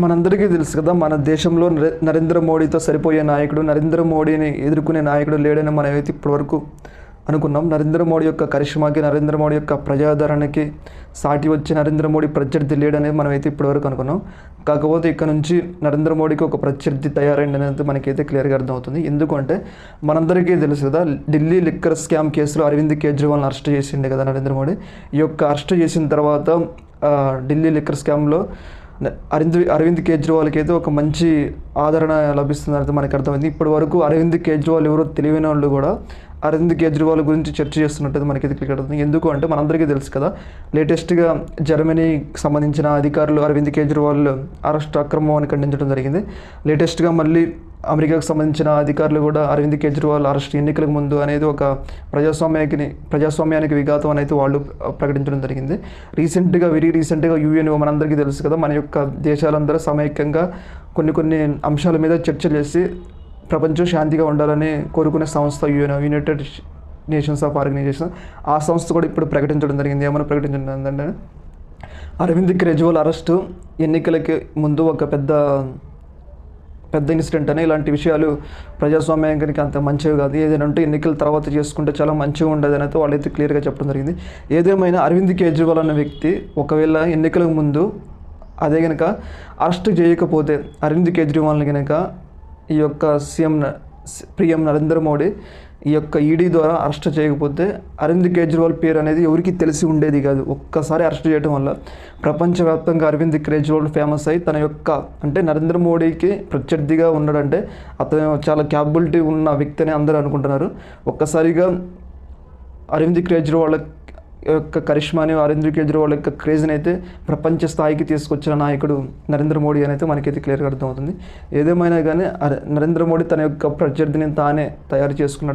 మనందరికీ తెలుసు కదా మన దేశంలో నరేంద్ర మోడీతో సరిపోయే నాయకుడు నరేంద్ర మోడీని ఎదుర్కొనే నాయకుడు లేడని మనం అయితే ఇప్పటివరకు అనుకున్నాం నరేంద్ర మోడీ యొక్క కరిష్మాకి నరేంద్ర మోడీ యొక్క ప్రజాదరణకి సాటి వచ్చి నరేంద్ర మోడీ ప్రత్యర్థి లేడనేది మనం అయితే ఇప్పటివరకు అనుకున్నాం. కాకపోతే ఇక్కడ నుంచి నరేంద్ర మోడీకి ఒక ప్రత్యర్థి తయారైంది అనేది మనకైతే క్లియర్గా అర్థమవుతుంది. ఎందుకంటే మనందరికీ తెలుసు కదా ఢిల్లీ లిక్కర్ స్కామ్ కేసులో అరవింద్ కేజ్రీవాల్ని అరెస్ట్ చేసిండే కదా నరేంద్ర మోడీ. ఈ యొక్క అరెస్ట్ చేసిన తర్వాత ఢిల్లీ లిక్కర్ స్కామ్లో అరవింద్ అరవింద్ కేజ్రీవాల్కి అయితే ఒక మంచి ఆదరణ లభిస్తుందని మనకు అర్థమైంది. ఇప్పటి వరకు అరవింద్ కేజ్రీవాల్ ఎవరో తెలియని వాళ్ళు కూడా అరవింద్ కేజ్రీవాల్ గురించి చర్చ చేస్తున్నట్టు మనకి ఇది క్లియర్ అవుతుంది ఎందుకు అంటే మనందరికీ తెలుసు కదా లేటెస్ట్గా జర్మనీకి సంబంధించిన అధికారులు అరవింద్ కేజ్రీవాల్ అరెస్ట్ అక్రమం ఖండించడం జరిగింది. లేటెస్ట్గా మళ్ళీ అమెరికాకు సంబంధించిన అధికారులు కూడా అరవింద్ కేజ్రీవాల్ అరెస్ట్ ఎన్నికలకు ముందు అనేది ఒక ప్రజాస్వామ్యానికి ప్రజాస్వామ్యానికి విఘాతం అనేది వాళ్ళు ప్రకటించడం జరిగింది. రీసెంట్గా వెరీ రీసెంట్గా యూఎన్ఓ మనందరికీ తెలుసు కదా మన యొక్క దేశాలందరూ సమైక్యంగా కొన్ని కొన్ని అంశాల మీద చర్చలు చేసి ప్రపంచం శాంతిగా ఉండాలని కోరుకునే సంస్థ UN united nations of organization. ఆ సంస్థ కూడా ఇప్పుడు ప్రకటించడం జరిగింది. ఏమైనా ప్రకటించడం ఏంటంటే అరవింద్ కేజ్రీవాల్ అరెస్టు ఎన్నికలకి ముందు ఒక పెద్ద పెద్ద ఇన్సిడెంట్ అని ఇలాంటి విషయాలు ప్రజాస్వామ్యానికి అంత మంచివి కాదు. ఏదైనా ఉంటే ఎన్నికల తర్వాత చేసుకుంటే చాలా మంచిగా ఉండదు అనేది వాళ్ళైతే క్లియర్గా చెప్పడం జరిగింది. ఏదేమైనా అరవింద్ కేజ్రీవాల్ అన్న వ్యక్తి ఒకవేళ ఎన్నికలకు ముందు అదే కనుక అరెస్ట్ చేయకపోతే అరవింద్ కేజ్రీవాల్ని కనుక ఈ యొక్క సీఎం ప్రియం నరేంద్ర మోడీ ఈ యొక్క ఈడీ ద్వారా అరెస్ట్ చేయకపోతే అరవింద్ కేజ్రీవాల్ పేరు అనేది ఎవరికి తెలిసి ఉండేది కాదు. ఒక్కసారి అరెస్ట్ చేయడం వల్ల ప్రపంచవ్యాప్తంగా అరవింద్ కేజ్రీవాల్ ఫేమస్ అయ్యి తన యొక్క అంటే నరేంద్ర మోడీకి ప్రత్యర్థిగా ఉన్నాడంటే అతను చాలా క్యాపబిలిటీ ఉన్న వ్యక్తి అని అందరూ అనుకుంటున్నారు. ఒక్కసారిగా అరవింద్ కేజ్రీవాల్ యొక్క కరిష్మాని అరవింద్ కేజ్రీవాల్ యొక్క క్రేజ్ని అయితే ప్రపంచ స్థాయికి తీసుకొచ్చిన నాయకుడు నరేంద్ర మోడీ అని అయితే మనకైతే క్లియర్గా అర్థమవుతుంది. ఏదేమైనా కానీ నరేంద్ర మోడీ తన యొక్క ప్రత్యర్థిని తానే తయారు చేసుకున్నాడు